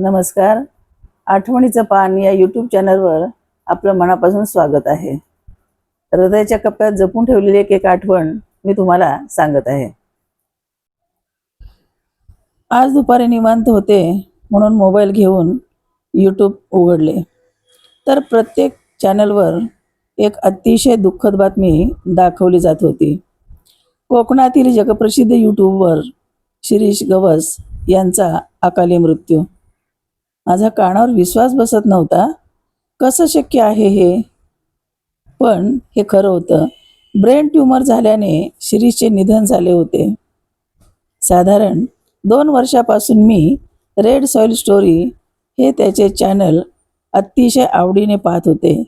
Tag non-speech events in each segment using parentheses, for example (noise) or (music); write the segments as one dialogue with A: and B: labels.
A: नमस्कार. आठवणीचं पान या यूट्यूब चॅनलवर आपलं मनापासून स्वागत आहे. हृदयाच्या कप्प्यात जपून ठेवलेली एक एक आठवण मी तुम्हाला सांगत आहे. आज दुपारी निवांत होते म्हणून मोबाईल घेऊन यूट्यूब उघडले. तर प्रत्येक चॅनलवर एक अतिशय दुःखद बातमी दाखवली जात होती. कोकणातील जगप्रसिद्ध यूट्यूबवर शिरीष गवस यांचा अकाली मृत्यू. माझा कानावर विश्वास बसत नव्हता. कसं शक्य आहे हे? पण हे खरं होतं. ब्रेन ट्यूमर झाल्याने शिरीषचे निधन झाले होते. साधारण दोन वर्षापासून मी रेड सॉईल स्टोरी हे त्याचे चॅनल अतिशय आवडीने पाहत होते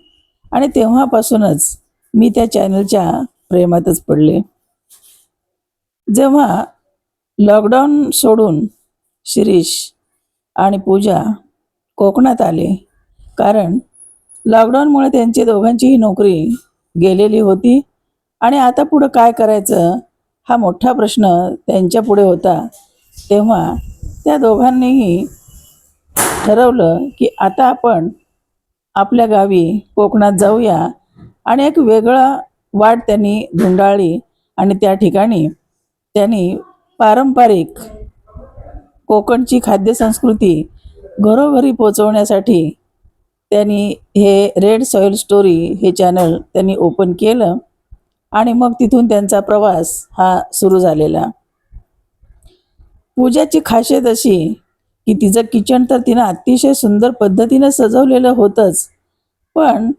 A: आणि तेव्हापासूनच मी त्या चॅनलच्या प्रेमातच पडले. जेव्हा लॉकडाऊन सोडून शिरीष आणि पूजा कोकणात आले. कारण लॉकडाऊनमुळे त्यांची दोघांचीही नोकरी गेलेली होती. आणि आता पुढं काय करायचं हा मोठा प्रश्न त्यांच्या पुढे होता. तेव्हा त्या दोघांनीही ठरवलं की आता आपण आपल्या गावी कोकणात जाऊया. आणि एक वेगळा वाट त्यांनी धुंडाळली आणि त्या ठिकाणी त्यांनी पारंपरिक कोकणची खाद्यसंस्कृती घरोघरी पोचवण्यासाठी त्यांनी हे रेड सॉईल स्टोरी हे चॅनल त्यांनी ओपन केलं आणि मग तिथून त्यांचा प्रवास हा सुरू झालेला. पूजाची खासियत अशी की तिचं किचन तर तिनं अतिशय सुंदर पद्धतीनं सजवलेलं होतंच पण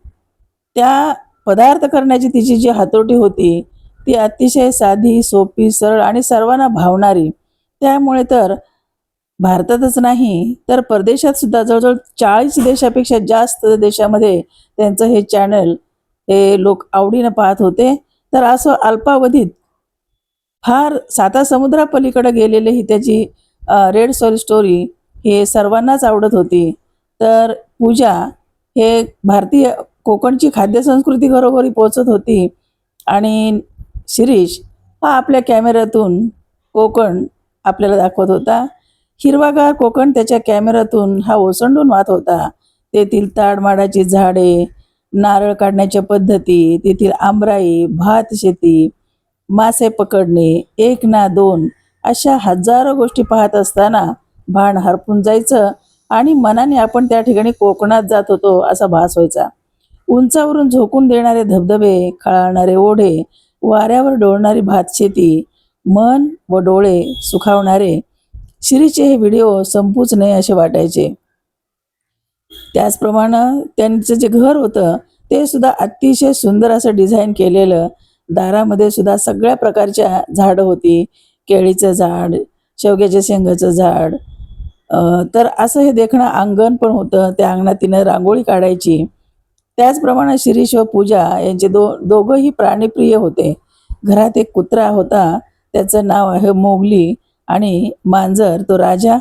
A: त्या पदार्थ करण्याची तिची जी हातोटी होती ती अतिशय साधी सोपी सरळ आणि सर्वांना भावणारी त्यामुळे तर भारतातच नाही तर परदेशात सुद्धा जवळजवळ चाळीस देशापेक्षा जास्त देशामध्ये त्यांचं हे चॅनल हे लोक आवडीनं पाहत होते. तर असं अल्पावधीत फार साता समुद्रापलीकडे गेलेले ही त्याची रेड सॉल स्टोरी हे सर्वांनाच आवडत होती. तर पूजा हे भारतीय कोकणची खाद्यसंस्कृती घरोघरी पोचत होती आणि शिरीष हा आपल्या कॅमेऱ्यातून कोकण आपल्याला दाखवत होता. हिरवागार कोकण त्याच्या कॅमेऱ्यातून हा ओसंडून वाहत होता. तेथील ताडमाडाची झाडे नारळ काढण्याच्या पद्धती तेथील आंबराई भात शेती मासे पकडणे एक ना दोन अशा हजारो गोष्टी पाहत असताना भान हरपून जायचं आणि मनाने आपण त्या ठिकाणी कोकणात जात होतो असा भास व्हायचा. उंचावरून झोकून देणारे धबधबे खळाळणारे ओढे वाऱ्यावर डोळणारी भातशेती मन व डोळे सुखावणारे शिरीचे हे व्हिडिओ संपूच नये असे वाटायचे. त्याचप्रमाणे त्यांचं जे घर होतं ते सुद्धा अतिशय सुंदर असं डिझाईन केलेलं. दारामध्ये सुद्धा सगळ्या प्रकारच्या झाडं होती. केळीचं झाड शेवग्याच्या शेंगाचं झाड. तर असं हे देखणं अंगण पण होतं. त्या अंगणात तिनं रांगोळी काढायची. त्याचप्रमाणे शिरीष व पूजा यांचे दो दोघंही प्राणीप्रिय होते. घरात एक कुत्रा होता. त्याचं नाव आहे मोगली. आणि मांजर तो राजा.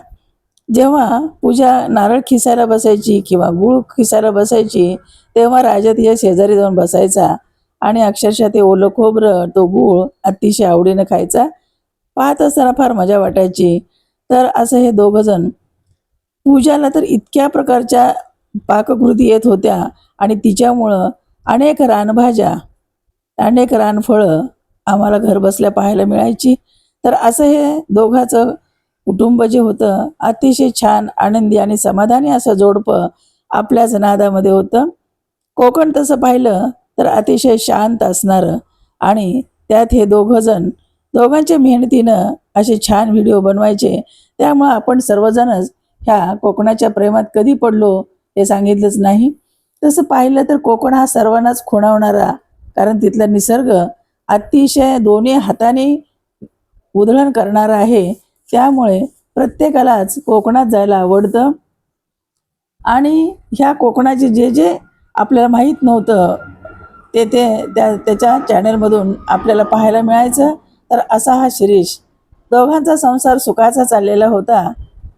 A: जेव्हा पूजा नारळ खिसायला बसायची किंवा गूळ खिसायला बसायची तेव्हा राजा तिच्या शेजारी जाऊन बसायचा आणि अक्षरशः ते ओलं खोबरं तो गुळ अतिशय आवडीनं खायचा. पाहत असताना फार मजा वाटायची. तर असं हे दोघंजण पूजाला तर इतक्या प्रकारच्या पाककृती येत होत्या आणि तिच्यामुळं अनेक रानभाज्या अनेक रानफळं आम्हाला घरबसल्या पाहायला मिळायची. तर असं हे दोघाचं कुटुंब जे होतं अतिशय छान आनंदी आणि समाधानी असं जोडपं आपल्याच नादामध्ये होतं. कोकण तसं पाहिलं तर अतिशय शांत असणारं आणि त्यात हे दोघंजण दोघांच्या मेहनतीनं असे छान व्हिडिओ बनवायचे. त्यामुळं आपण सर्वजणच ह्या कोकणाच्या प्रेमात कधी पडलो हे सांगितलंच नाही. तसं पाहिलं तर कोकण हा सर्वांनाच खुणावणारा कारण तिथला निसर्ग अतिशय दोन्ही हाताने उधळण करणारं आहे. त्यामुळे प्रत्येकालाच कोकणात जायला आवडतं. आणि ह्या कोकणाचे जे जे आपल्याला माहीत नव्हतं ते ते त्या त्याच्या चॅनलमधून आपल्याला पाहायला मिळायचं. तर असा हा शिरीष. दोघांचा संसार सुखाचा चाललेला होता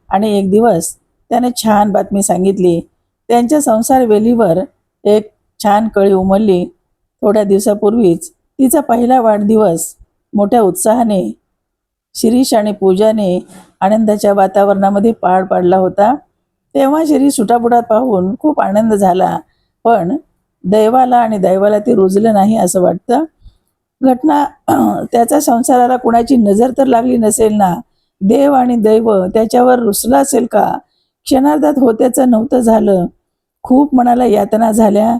A: आणि एक दिवस त्याने छान बातमी सांगितली. त्यांच्या संसार वेलीवर एक छान कळी उमलली. थोड्या दिवसापूर्वीच तिचा पहिला वाढदिवस मोठ्या उत्साहाने शिरीष आणि पूजाने आनंदाच्या वातावरणामध्ये पार पाडला होता. तेव्हा शिरीष सुटापुटात पाहून खूप आनंद झाला. पण दैवाला आणि दैवाला ते रुजलं नाही असं वाटतं. घटना (clears throat) त्याच्या संसाराला कुणाची नजर तर लागली नसेल ना? देव आणि दैव त्याच्यावर रुसलं असेल का? क्षणार्धात होत्याचं नव्हतं झालं. खूप मनाला यातना झाल्या.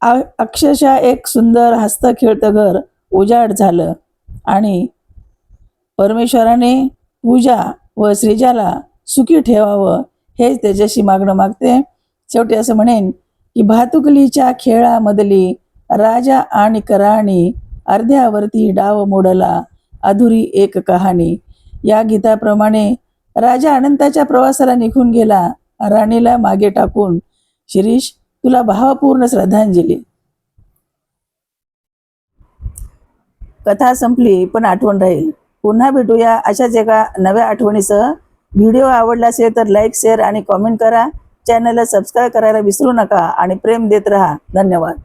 A: आ- अक्षरशः एक सुंदर हस्त खेळतं घर उजाड झालं. आणि परमेश्वराने पूजा व श्रीजाला सुखी ठेवावं हेच त्याच्याशी मागणं मागते. शेवटी असं म्हणेन की भातुकलीच्या खेळामधली राजा आणि कराणी अर्ध्यावरती डाव मोडला अधुरी एक कहाणी. या गीताप्रमाणे राजा अनंताच्या प्रवासाला निघून गेला राणीला मागे टाकून शिरीष तुला भावपूर्ण श्रद्धांजली. कथा संपली पण आठवण राहील. पुन्हा भेटूया अशाच एका नव्या आठवणीसह. व्हिडिओ आवडला असेल तर लाईक शेअर आणि कॉमेंट करा. चॅनलला सबस्क्राईब करायला विसरू नका आणि प्रेम देत राहा. धन्यवाद.